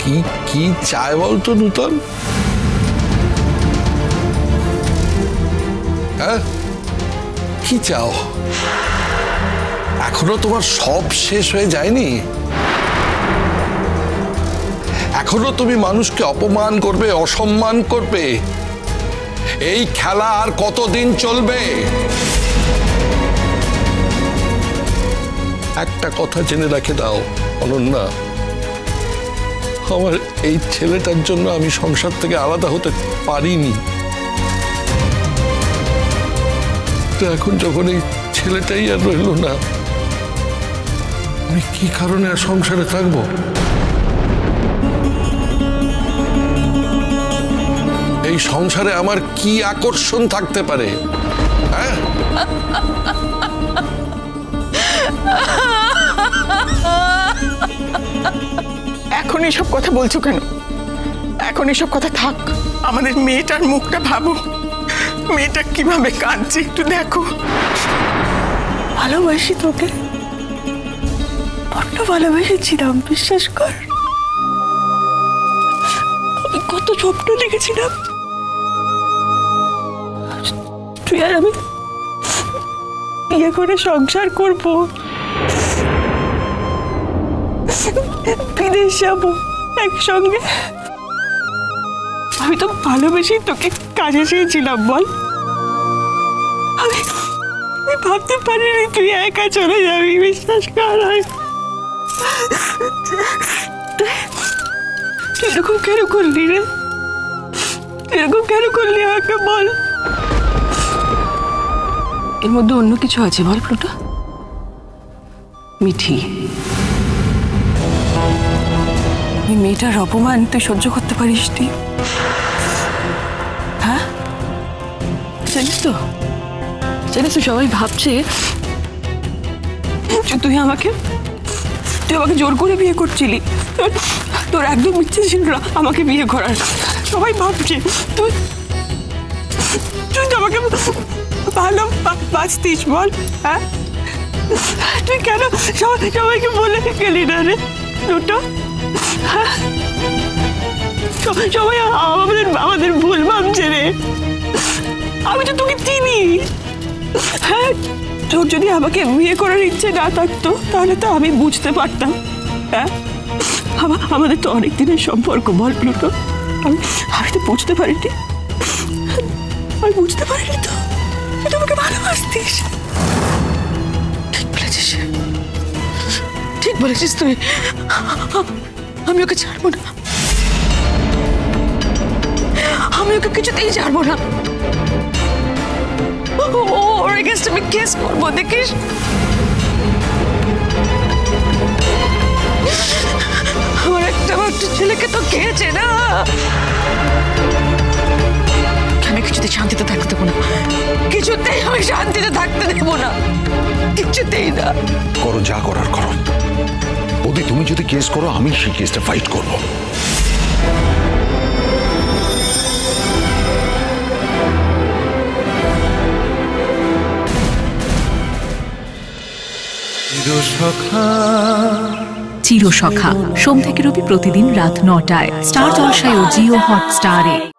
কি কি চায় বলতো নূতন হ্যাঁ? কি চাও? এখনও তোমার সব শেষ হয়ে যায়নি? এখনও তুমি মানুষকে অপমান করবে, অসম্মান করবে? এই খেলা আর কতদিন চলবে? একটা কথা জেনে রাখে দাও, অনন্যা। আমার এই ছেলেটার জন্য আমি সংসার থেকে আলাদা হতে পারিনি। তো এখন যখন এই ছেলেটাই আর রইল না, আমি কি কারণে আর সংসারে থাকব? এই সংসারে আমার কি আকর্ষণ থাকতে পারে? হ্যাঁ? এখন এসব কথা বলছো কেন? এখন এসব কথা থাক। আমাদের মেয়েটার মুখটা ভাবো। মেয়েটা কীভাবে কাঁদছে একটু দেখো। ভালোবাসি তোকে। বড্ড ভালোবেসেছিলাম বিশ্বাস কর। আমি কত স্বপ্ন দেখেছিলাম। তুই আর আমি বিয়ে করে সংসার করব। বিদেশ যাব একসঙ্গে। আমি তো ভালোবেসেই তোকে কাজে চেয়েছিলাম, বল। আমি ভাবতে পারিনি তুই একা চলে যাবি, বিশ্বাস কর এরকম কেন করলি রে? এরকম কেন করলি আমাকে, বল। এর মধ্যে অন্য কিছু আছে, বল প্লুটো মিঠি। এই মেয়েটার অপমান তুই সহ্য করতে পারিস তুই হ্যাঁ? জানিস তো? জানিস তো সবাই ভাবছে তুই আমাকে তুই আমাকে জোর করে বিয়ে করছিলি। তোর- একদম ইচ্ছে ছিল না আমাকে বিয়ে করার। সবাই ভাবছে, তুই তুই তো আমাকে ভালো বাঁচতিস, বল হ্যাঁ? তুই কেন সবাই সবাইকে বলে গেলি না রে, দুটো? সবাই আমাদের আমাদের ভুল ভাবছে রে। আমি তো তোকে চিনি। হ্যাঁ তোর যদি আমাকে বিয়ে করার ইচ্ছে না থাকতো, তাহলে তো আমি বুঝতে পারতাম। হ্যাঁ আমাদের তো অনেক দিনের সম্পর্ক, বল প্লুটো আমি আমি তো বুঝতে পারিনি। আমি বুঝতে পারিনি তো। তুই তো আমাকে ভালোবাসতিস। ঠিক বলেছিস। ঠিক বলেছিস তুই। আমি ওকে ছাড়বো না। আমি ওকে কিছুতেই ছাড়বো না। ও- ওর এগেনস্ট আমি কেস করব, দেখিস? আমার একটা মাত্র ছেলেকে তো খেয়েছে না। আমি কিছুতেই শান্তিতে থাকতে দেবো না। কিছুতেই আমি শান্তিতে থাকতে দেবো না। কিছুতেই না। করো যা করার করো। বৌদি তুমি যদি কেস করো, আমি সেই কেসটা ফাইট করব। চিরসখা। সোম থেকে রবি প্রতিদিন রাত নটায়। স্টার জলসায় ও জিও হটস্টারে।